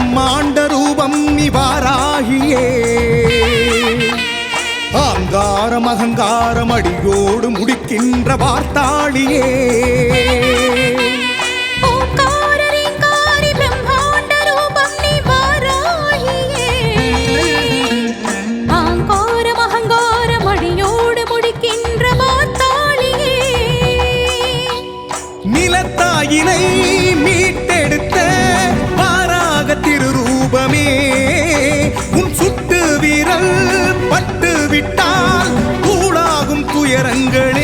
பிரம்மாண்ட ரூபம் நிவாராகியே ஆங்காரம் அகங்காரம் அடியோடு முடிக்கின்ற வார்த்தாளியே. நிலத்தாயினை மீட் விரல் பட்டு விட்டால் கூடாகும் துயரங்கள்